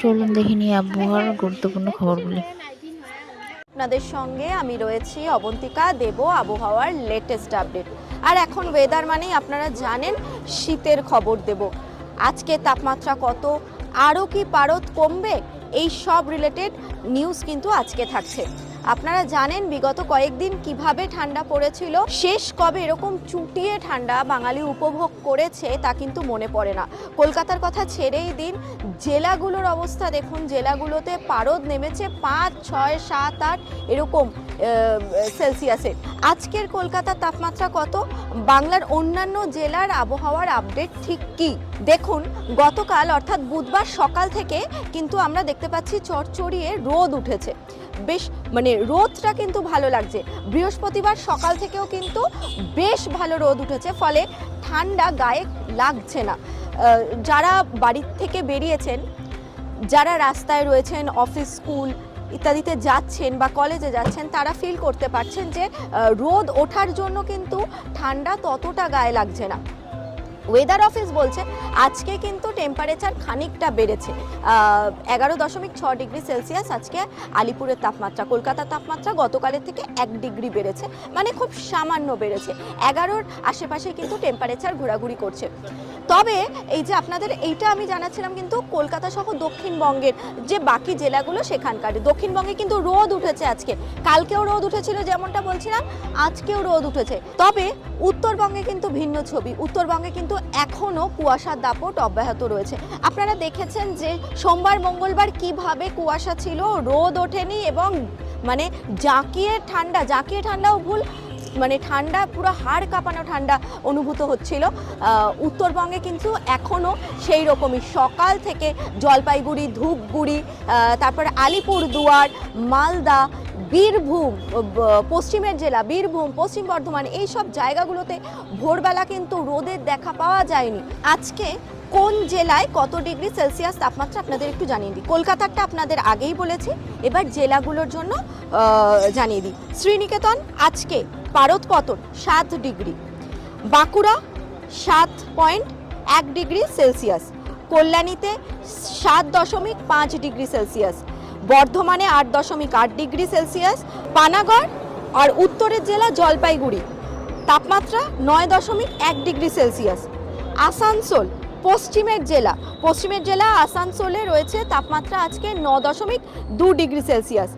চলুন দেখে নিই আবহাওয়ার গুরুত্বপূর্ণ খবরগুলি। আপনাদের সঙ্গে আমি রয়েছি অবন্তিকা দেব আবহাওয়ার লেটেস্ট আপডেট আর এখন ওয়েদার মানেই আপনারা জানেন, শীতের খবর দেব। আজকে তাপমাত্রা কত, আরও কি পারদ কমবে, এই সব রিলেটেড নিউজ কিন্তু আজকে থাকছে। আপনারা জানেন বিগত কয়েকদিন কীভাবে ঠান্ডা পড়েছিল? শেষ কবে এরকম চুটিয়ে ঠান্ডা বাঙালি উপভোগ করেছে তা কিন্তু মনে পড়ে না। কলকাতার কথা ছেড়েই দিন, জেলাগুলোর অবস্থা দেখুন, জেলাগুলোতে পারদ নেমেছে পাঁচ, ছয়, সাত, আট, এরকম সেলসিয়াসে আজকের কলকাতার তাপমাত্রা কত? বাংলার অন্যান্য জেলার আবহাওয়ার আপডেট ঠিক কি? দেখুন, গতকাল অর্থাৎ বুধবার সকাল থেকে কিন্তু আমরা দেখতে পাচ্ছি চড়চড়িয়ে রোদ উঠেছে। বেশ মানে রোদটা কিন্তু ভালো লাগছে। বৃহস্পতিবার সকাল থেকেও কিন্তু বেশ ভালো রোদ উঠেছে, ফলে ঠান্ডা গায়ে লাগছে না। যারা বাড়ির থেকে বেরিয়েছেন, যারা রাস্তায় রয়েছেন, অফিস, স্কুল ইত্যাদিতে যাচ্ছেন বা কলেজে যাচ্ছেন, তারা ফিল করতে পারছেন যে রোদ ওঠার জন্য কিন্তু ঠান্ডা ততটা গায়ে লাগছে না। ওয়েদার অফিস বলছে, আজকে কিন্তু টেম্পারেচার খানিকটা বেড়েছে। এগারো দশমিক ছ ডিগ্রি সেলসিয়াস আজকে আলিপুরের তাপমাত্রা, কলকাতার তাপমাত্রা গতকালের থেকে এক ডিগ্রি বেড়েছে মানে খুব সামান্য বেড়েছে। এগারোর আশেপাশে কিন্তু টেম্পারেচার ঘোরাঘুরি করছে। তবে এই যে আপনাদের, এইটা আমি জানাচ্ছিলাম কিন্তু কলকাতা সহ দক্ষিণবঙ্গের যে বাকি জেলাগুলো সেখানকার, দক্ষিণবঙ্গে কিন্তু রোদ উঠেছে আজকে। কালকেও রোদ উঠেছিল যেমনটা বলছিলাম, আজকেও রোদ উঠেছে। তবে উত্তরবঙ্গে কিন্তু ভিন্ন ছবি, উত্তরবঙ্গে কিন্তু এখনও কুয়াশার দাপট অব্যাহত রয়েছে। আপনারা দেখেছেন যে সোমবার, মঙ্গলবার কীভাবে কুয়াশা ছিল, রোদ ওঠেনি এবং মানে জাঁকিয়ে ঠান্ডা, জাঁকিয়ে ঠান্ডাও ভুল মানে ঠান্ডা, পুরো হাড় কাঁপানো ঠান্ডা অনুভূত হচ্ছিল। উত্তরবঙ্গে কিন্তু এখনও সেই রকমই। সকাল থেকে জলপাইগুড়ি, ধূপগুড়ি তারপরে আলিপুরদুয়ার মালদা, বীরভূম পশ্চিমের জেলা, বীরভূম, পশ্চিম বর্ধমান, এই সব জায়গাগুলোতে ভোরবেলা কিন্তু রোদের দেখা পাওয়া যায়নি। আজকে কোন জেলায় কত ডিগ্রি সেলসিয়াস তাপমাত্রা আপনাদের একটু জানিয়ে দিই। কলকাতারটা আপনাদের আগেই বলেছি, এবার জেলাগুলোর জন্য জানিয়ে দিই। শ্রীনিকেতন, আজকে পারদ পতন সাত ডিগ্রি। বাঁকুড়া, সাত পয়েন্ট এক ডিগ্রি সেলসিয়াস। কল্যাণীতে সাত দশমিক পাঁচ ডিগ্রি সেলসিয়াস। বর্ধমানে আট দশমিক আট ডিগ্রি সেলসিয়াস। পানাগড় আর উত্তরের জেলা জলপাইগুড়ি, তাপমাত্রা নয় দশমিক এক ডিগ্রি সেলসিয়াস। আসানসোল, পশ্চিমের জেলা। পশ্চিমের জেলা আসানসোলে রয়েছে তাপমাত্রা আজকে ন দশমিক দু ডিগ্রি সেলসিয়াস।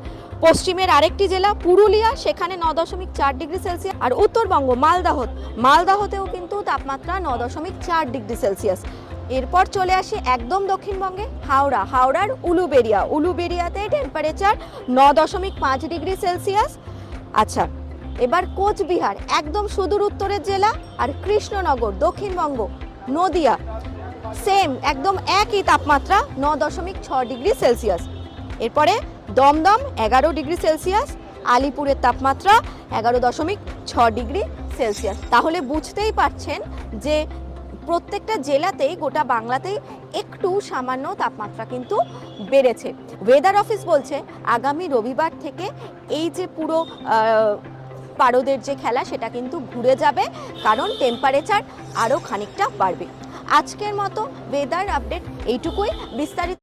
পশ্চিমের আরেকটি জেলা পুরুলিয়া, সেখানে ন দশমিক চার ডিগ্রি সেলসিয়াস। আর উত্তরবঙ্গ মালদাহ মালদাহতেও কিন্তু তাপমাত্রা ন দশমিক চার ডিগ্রি সেলসিয়াস। এরপর চলে আসি একদম দক্ষিণবঙ্গে হাওড়া। হাওড়ার উলুবেরিয়া। উলুবেরিয়াতে টেম্পারেচার ন দশমিক পাঁচ ডিগ্রি সেলসিয়াস। আচ্ছা এবার কোচবিহার, একদম সুদূর উত্তরের জেলা। আর কৃষ্ণনগর, দক্ষিণবঙ্গ, নদিয়া সেম একদম একই তাপমাত্রা ন দশমিক ছ ডিগ্রি সেলসিয়াস। এরপরে দমদম এগারো ডিগ্রি সেলসিয়াস, আলিপুরের তাপমাত্রা এগারো দশমিক ছ ডিগ্রি সেলসিয়াস। তাহলে বুঝতেই পারছেন যে প্রত্যেকটা জেলাতেই, গোটা বাংলাতেই একটু সামান্য তাপমাত্রা কিন্তু বেড়েছে। ওয়েদার অফিস বলছে, আগামী রবিবার থেকে এই যে পুরো পারদের যে খেলা, সেটা কিন্তু ঘুরে যাবে, কারণ টেম্পারেচার আরও খানিকটা বাড়বে। আজকের মতো ওয়েদার আপডেট এইটুকুই। বিস্তারিত